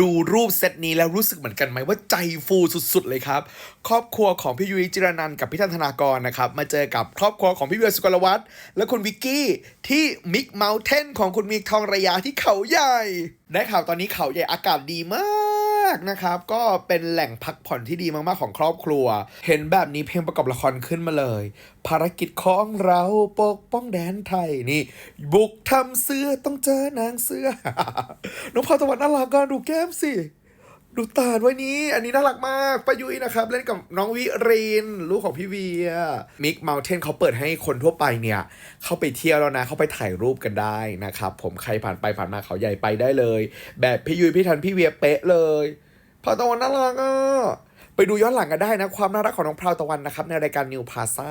ดูรูปเซตนี้แล้วรู้สึกเหมือนกันไหมว่าใจฟูสุดๆเลยครับ ครอบครัวของพี่ยุ้ยจิรนันกับพี่ธันธนากรนะครับ มาเจอกับครอบครัวของพี่เวียสุกลวัฒน์และคุณวิกกี้ที่มิกเมลเทนของคุณมิกทองระยะที่เขาใหญ่ได้ข่าวตอนนี้เขาใหญ่อากาศดีมาก นะครับ ก็เป็นแหล่งพักผ่อนที่ดีมากๆของครอบครัว เห็นแบบนี้เพลงประกอบละครขึ้นมาเลย ภารกิจของเราปกป้องแดนไทยนี่ บุกทำเสื้อต้องเจอนางเสื้อ น้องพรตะวันน่ารักก็ดูแก้มสิดูตาดไว้นี้ อันนี้น่ารักมากป้ายุ้ยนะครับ เล่นกับน้องวิรินลูกของพี่เวียมิกเมลเทนเขาเปิดให้คนทั่วไปเนี่ย เข้าไปเที่ยวแล้วนะ เข้าไปถ่ายรูปกันได้นะครับ ผมใครผ่านไปผ่านมาเขาใหญ่ไปได้เลย แบบพี่ยุ้ยพี่ทันพี่เวียเป๊ะเลย พราวตะวันน่ารักอะไปดูย้อนหลังกันได้นะ ความน่ารักของน้องพราวตะวันนะครับ ในรายการนิวพาซา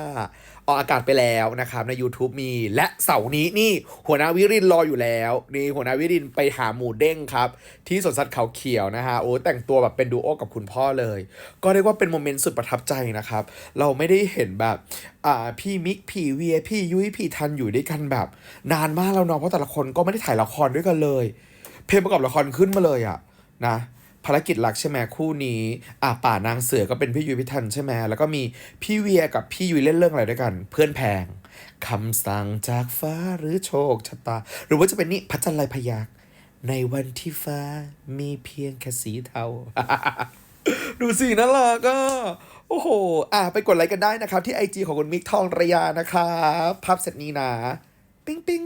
ออกอากาศไปแล้วนะครับ ใน YouTube มี และเสาร์นี้นี่หัวหน้าวิรินรออยู่แล้วนี่หัวหน้าวิรินไปหาหมูเด้งครับ ที่สวนสัตว์เขาเขียวนะฮะโอ้แต่งตัวแบบเป็นดูโอกับคุณพ่อเลย ก็เรียกว่าเป็นโมเมนต์สุดประทับใจนะครับ เราไม่ได้เห็นแบบอ่าพี่มิกพี่เวียพี่ยุ้ยพี่ทันอยู่ด้วยกันแบบ นานมากแล้วเนาะเพราะแต่ละคนก็ไม่ได้ถ่ายละครด้วยกันเลย เพลงประกอบละครขึ้นมาเลยอะนะ ภารกิจหลักใช่ไหมคู่นี้อ่าป่านางเสือก็เป็นพี่ยุ้ยพี่ทันใช่ไหมแล้วก็มีพี่เวียกับพี่ยุ้ยเล่นเรื่องอะไรด้วยกัน เพื่อนแพงคำสั่งจากฟ้าหรือโชคชะตา หรือว่าจะเป็นนี่พัชรลายพยักในวันที่ฟ้ามีเพียงแค่สีเทา ดูสิน่ารักอะโอ้โห อะไปกดไลค์กันได้นะครับ ที่ไอจของคุณมิกทองระยานะครับ ภาพเซตนี้นะ ปิ๊งปิ๊ง